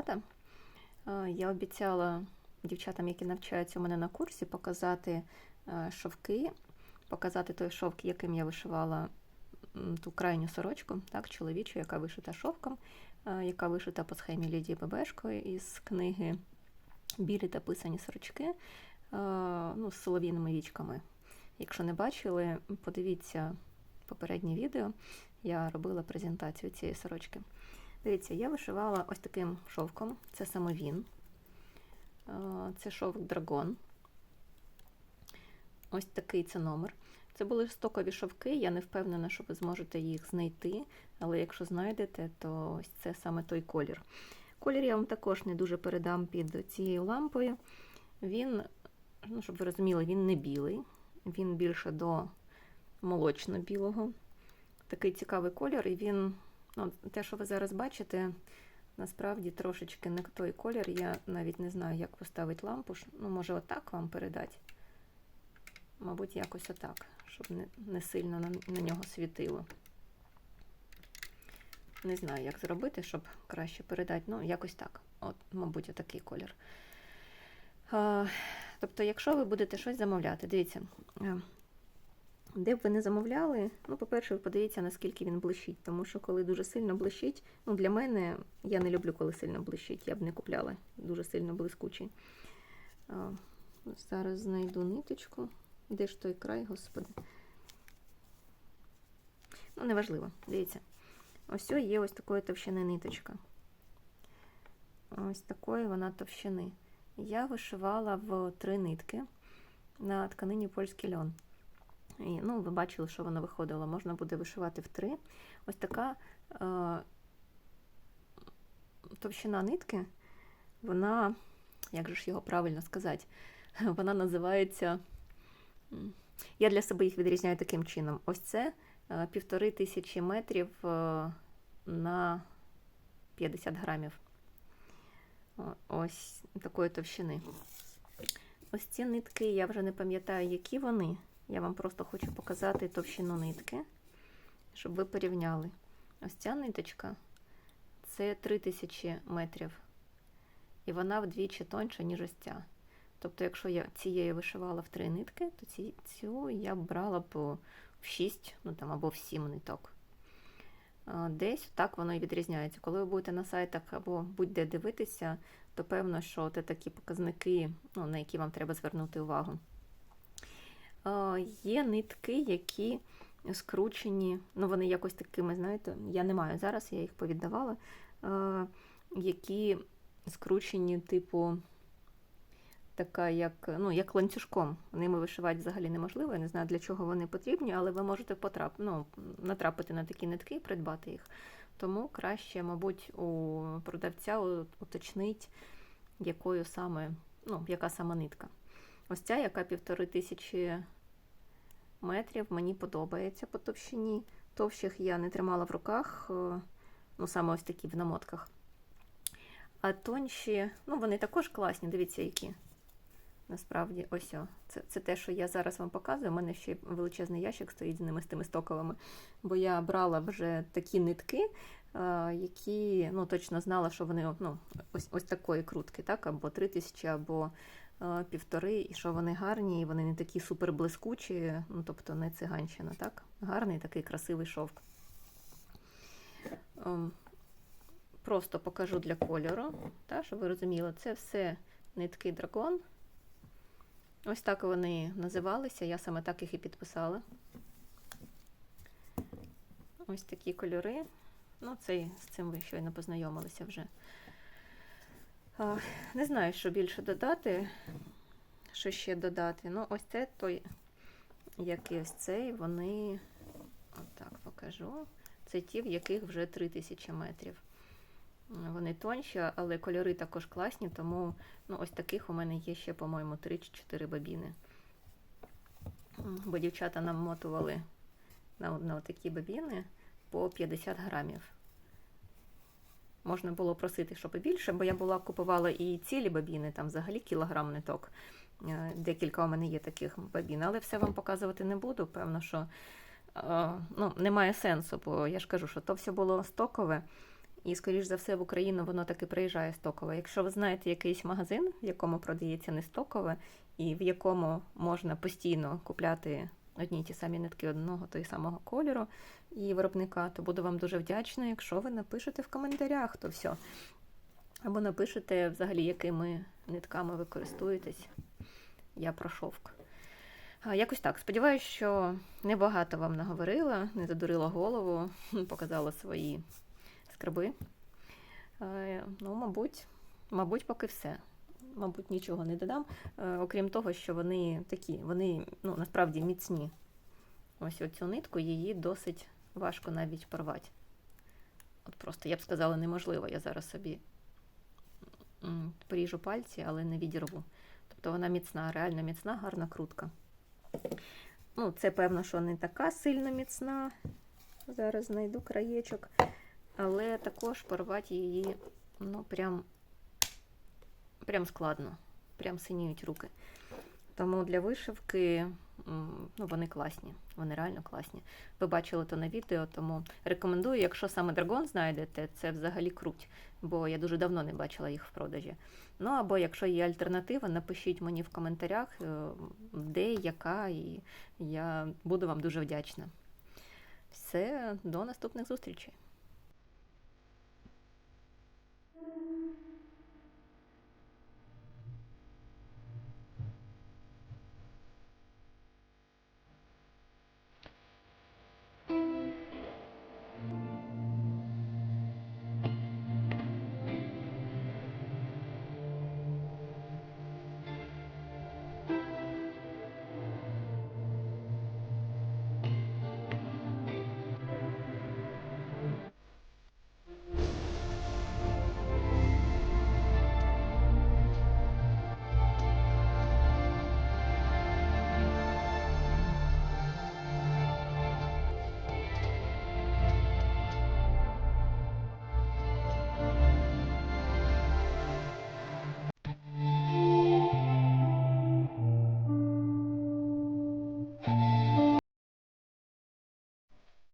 дівчата. Я обіцяла дівчатам, які навчаються у мене на курсі, показати шовки, показати той шовк, яким я вишивала ту крайню сорочку, так, чоловічу, яка вишита шовком, яка вишита по схемі Лідії Бебешкої із книги Білі та писані сорочки ну, з солов'їними вічками. Якщо не бачили, подивіться попереднє відео. Я робила презентацію цієї сорочки. Дивіться, я вишивала ось таким шовком. Це саме він. Е, Це шовк драгон. Ось такий це номер. Це були стокові шовки. Я не впевнена, що ви зможете їх знайти, але якщо знайдете, то ось це саме той колір. Колір я вам також не дуже передам під цією лампою. Він, ну, щоб ви розуміли, він не білий, він більше до молочно-білого. Такий цікавий колір, і він, ну, те, що ви зараз бачите, насправді трошечки не той колір. Я навіть не знаю, як поставити лампу. Ну, може, отак вам передати. Мабуть, якось отак, щоб не, не сильно на, на нього світило. Не знаю, як зробити, щоб краще передати. Ну, якось так. От, мабуть, отакий колір. Тобто, якщо ви будете щось замовляти, дивіться, е, де б ви не замовляли, ну, по-перше, ви подивіться, наскільки він блищить. Тому що коли дуже сильно блищить, ну, для мене я не люблю, коли сильно блищить, я б не купляла дуже сильно блискучий. А, зараз знайду ниточку. Де ж той край, господи? Ну, неважливо, дивіться. Ось є ось такої товщини ниточка. Ось такої вона товщини. Я вишивала в три нитки на тканині польський льон. І, ну, ви бачили, що воно виходило. Можна буде вишивати в три. Ось така е, товщина нитки, вона, як же ж його правильно сказати, вона називається. Я для себе їх відрізняю таким чином. Ось це е, півтори тисячі метрів е, на 50 грамів. Ось такої товщини. Ось ці нитки, я вже не пам'ятаю, які вони. Я вам просто хочу показати товщину нитки, щоб ви порівняли. Ось ця ниточка це 3000 метрів. І вона вдвічі тоньша, ніж ось ця. Тобто, якщо я цією вишивала в три нитки, то ці, цю я б брала б в 6 ну, там, або в 7 ниток. Десь так воно і відрізняється. Коли ви будете на сайтах або будь-де дивитися, то певно, що це такі показники, ну, на які вам треба звернути увагу. Є нитки, які скручені, ну вони якось такими, знаєте, я не маю зараз, я їх повіддавала, які скручені, типу, така, як, ну, як ланцюжком. Ними вишивати взагалі неможливо. Я не знаю, для чого вони потрібні, але ви можете потрап... ну, натрапити на такі нитки і придбати їх. Тому краще, мабуть, у продавця уточнить, якою саме, ну, яка саме нитка. Ось ця, яка півтори тисячі метрів, мені подобається по товщині. Товщих я не тримала в руках, е, ну саме ось такі в намотках. А тонші, ну вони також класні, дивіться, які. Насправді, ось о. Це, це те, що я зараз вам показую. У мене ще величезний ящик стоїть з ними з тими стоковими. Бо я брала вже такі нитки, е, які ну, точно знала, що вони ну, ось, ось такої крутки, так? або 3000, або півтори, і що вони гарні, і вони не такі супер блискучі, ну, тобто не циганщина, так? Гарний такий красивий шовк. Ем, Просто покажу для кольору, так, щоб ви розуміли, це все нитки дракон. Ось так вони називалися, я саме так їх і підписала. Ось такі кольори. Ну, це, з цим ви щойно познайомилися вже. Не знаю, що більше додати, що ще додати. Ну, ось це той, як і ось цей, вони, отак покажу. Це ті, в яких вже 3000 метрів. Вони тонші, але кольори також класні, тому ну, ось таких у мене є ще, по-моєму, 3 чи 4 бобіни. Бо дівчата нам мотували на, на такі бобіни по 50 грамів. Можна було просити, щоб і більше, бо я була купувала і цілі бобіни, там взагалі кілограм ниток. Е, Декілька у мене є таких бобін, але все вам показувати не буду. Певно, що е, ну, немає сенсу, бо я ж кажу, що то все було стокове. І, скоріш за все, в Україну воно таки приїжджає стокове. Якщо ви знаєте якийсь магазин, в якому продається не стокове, і в якому можна постійно купляти одні й ті самі нитки одного той самого кольору і виробника, то буду вам дуже вдячна, якщо ви напишете в коментарях, то все. Або напишете взагалі, якими нитками ви користуєтесь. Я про шовк. Якось так. Сподіваюсь, що небагато вам наговорила, не задурила голову, показала свої скарби. Е, Ну, мабуть, мабуть, поки все. Мабуть, нічого не додам. Е, Окрім того, що вони такі, вони ну, насправді міцні. Ось оцю нитку її досить важко навіть порвати. От просто, я б сказала, неможливо. Я зараз собі поріжу пальці, але не відірву. Тобто вона міцна, реально міцна, гарна крутка. Ну, це певно, що не така сильно міцна. Зараз знайду краєчок. Але також порвати її, ну, прям, прям складно. Прям синіють руки. Тому для вишивки ну, вони класні, вони реально класні. Ви бачили то на відео, тому рекомендую, якщо саме драгон знайдете, це взагалі круть, бо я дуже давно не бачила їх в продажі. Ну або якщо є альтернатива, напишіть мені в коментарях, е, де, яка, і я буду вам дуже вдячна. Все, до наступних зустрічей.